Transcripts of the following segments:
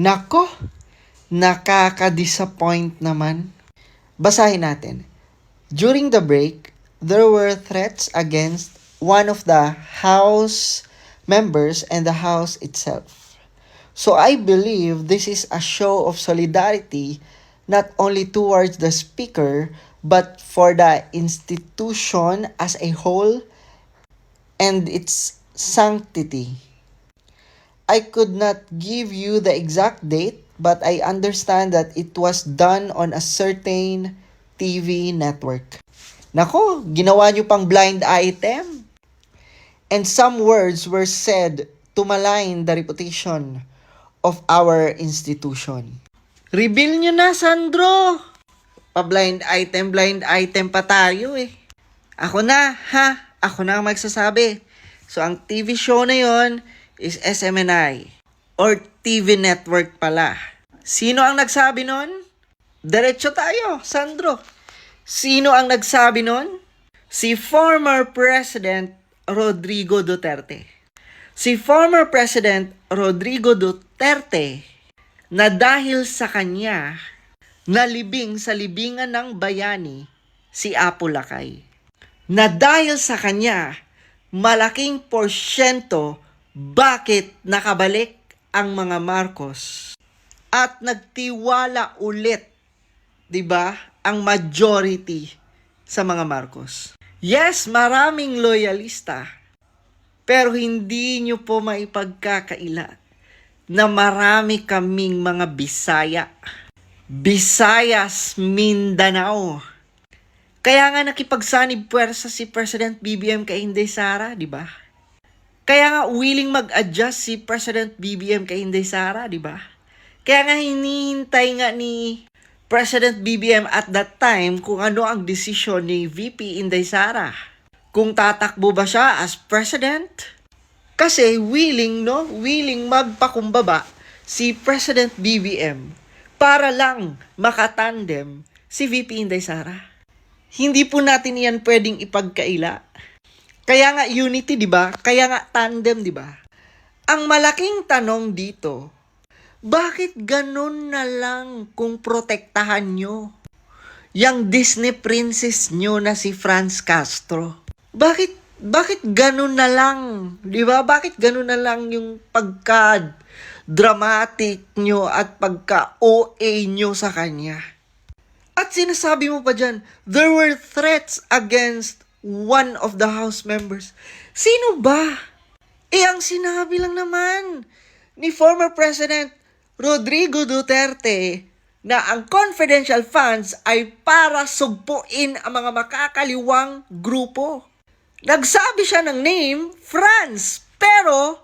Nako, nakaka-disappoint naman. Basahin natin. During the break, there were threats against one of the House members and the House itself. So I believe this is a show of solidarity not only towards the speaker but for the institution as a whole and its sanctity. I could not give you the exact date, but I understand that it was done on a certain TV network. Nako, ginawa nyo pang blind item. And some words were said to malign the reputation of our institution. Reveal nyo na, Sandro! Pa-blind item, blind item pa tayo eh. Ako na, ha? Ako na ang magsasabi. So, ang TV show na yon is SMNI or TV network pala. Sino ang nagsabi nun? Diretso tayo, Sandro. Sino ang nagsabi nun? Si former President Rodrigo Duterte. Si former President Rodrigo Duterte na dahil sa kanya nalibing sa libingan ng bayani si Apo Lakay. Na dahil sa kanya malaking porsyento bakit nakabalik ang mga Marcos at nagtiwala ulit, 'di ba, ang majority sa mga Marcos. Yes, maraming loyalista. Pero hindi nyo po maipagkakaila na marami kaming mga Bisaya. Visayas, Mindanao. Kaya nga nakipagsanib puwersa si President BBM kay Inday Sara, di ba? Kaya nga willing mag-adjust si President BBM kay Inday Sara, di ba? Kaya nga hinihintay nga ni President BBM at that time kung ano ang desisyon ni VP Inday Sara. Kung tatakbo ba siya as president? Kasi willing, no? Willing magpakumbaba si President BBM para lang makatandem si VP Inday Sara. Hindi po natin yan pwedeng ipagkaila. Kaya nga unity, di ba? Kaya nga tandem, di ba? Ang malaking tanong dito, bakit ganun na lang kung protektahan nyo? Yang Disney princess nyo na si Franz Castro. Bakit, bakit ganun na lang? Di ba? Bakit ganun na lang yung pagka dramatic nyo at pagka-OA nyo sa kanya? At sinasabi mo pa dyan, there were threats against one of the House members. Sino ba? Eh, ang sinabi lang naman ni former President Rodrigo Duterte na ang confidential funds ay para sugpuin ang mga makakaliwang grupo. Nagsabi siya ng name, France, pero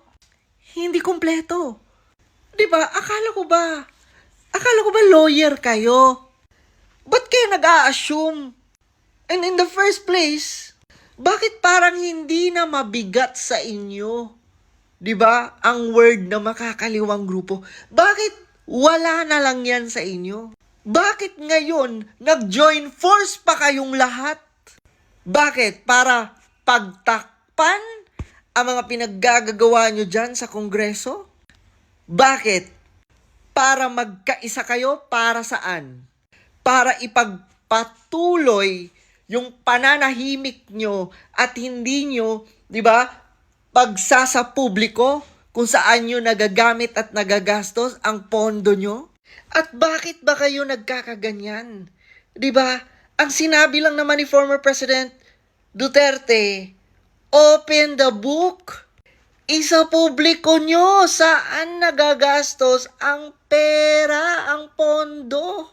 hindi kumpleto. 'Di ba? Akala ko ba? Akala ko ba lawyer kayo? Ba't kayo nag-a-assume? And in the first place, bakit parang hindi na mabigat sa inyo? 'Di ba? Ang word na makakaliwang grupo. Bakit wala na lang 'yan sa inyo? Bakit ngayon nag-join force pa kayong lahat? Bakit? Para pagtakpan ang mga pinaggagawa nyo dyan sa Kongreso? Bakit? Para magkaisa kayo para saan? Para ipagpatuloy yung pananahimik nyo at hindi nyo, di ba, pagsasa publiko kung saan nyo nagagamit at nagagastos ang pondo nyo? At bakit ba kayo nagkakaganyan? Di ba? Ang sinabi lang naman ni former President Duterte, open the book. Isa publiko nyo saan nagagastos ang pera, ang pondo.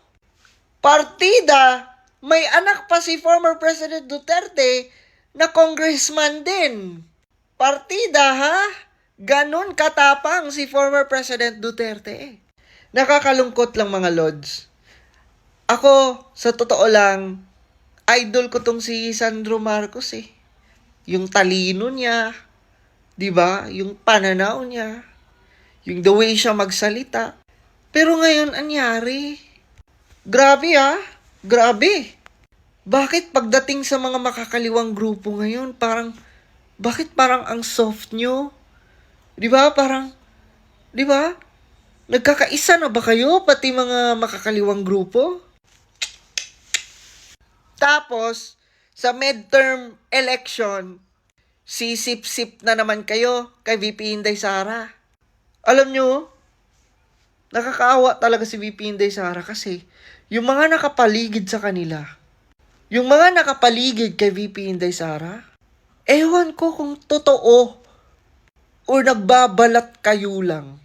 Partida, may anak pa si former President Duterte na congressman din. Partida ha? Ganon katapang si former President Duterte. Nakakalungkot lang mga lods. Ako, sa totoo lang, idol ko tong si Sandro Marcos eh. Yung talino niya, 'di ba? Yung pananaw niya, yung the way siya magsalita. Pero ngayon anyari? Grabe ah, grabe. Bakit pagdating sa mga makakaliwang grupo ngayon, parang bakit parang ang soft nyo? 'Di ba? Parang 'di ba? Nagkakaisa na ba kayo, pati mga makakaliwang grupo? Tapos, sa midterm election, sisip-sip na naman kayo kay VP Inday Sara. Alam nyo, nakakaawa talaga si VP Inday Sara kasi yung mga nakapaligid sa kanila, yung mga nakapaligid kay VP Inday Sara, ewan ko kung totoo o nagbabalat kayo lang.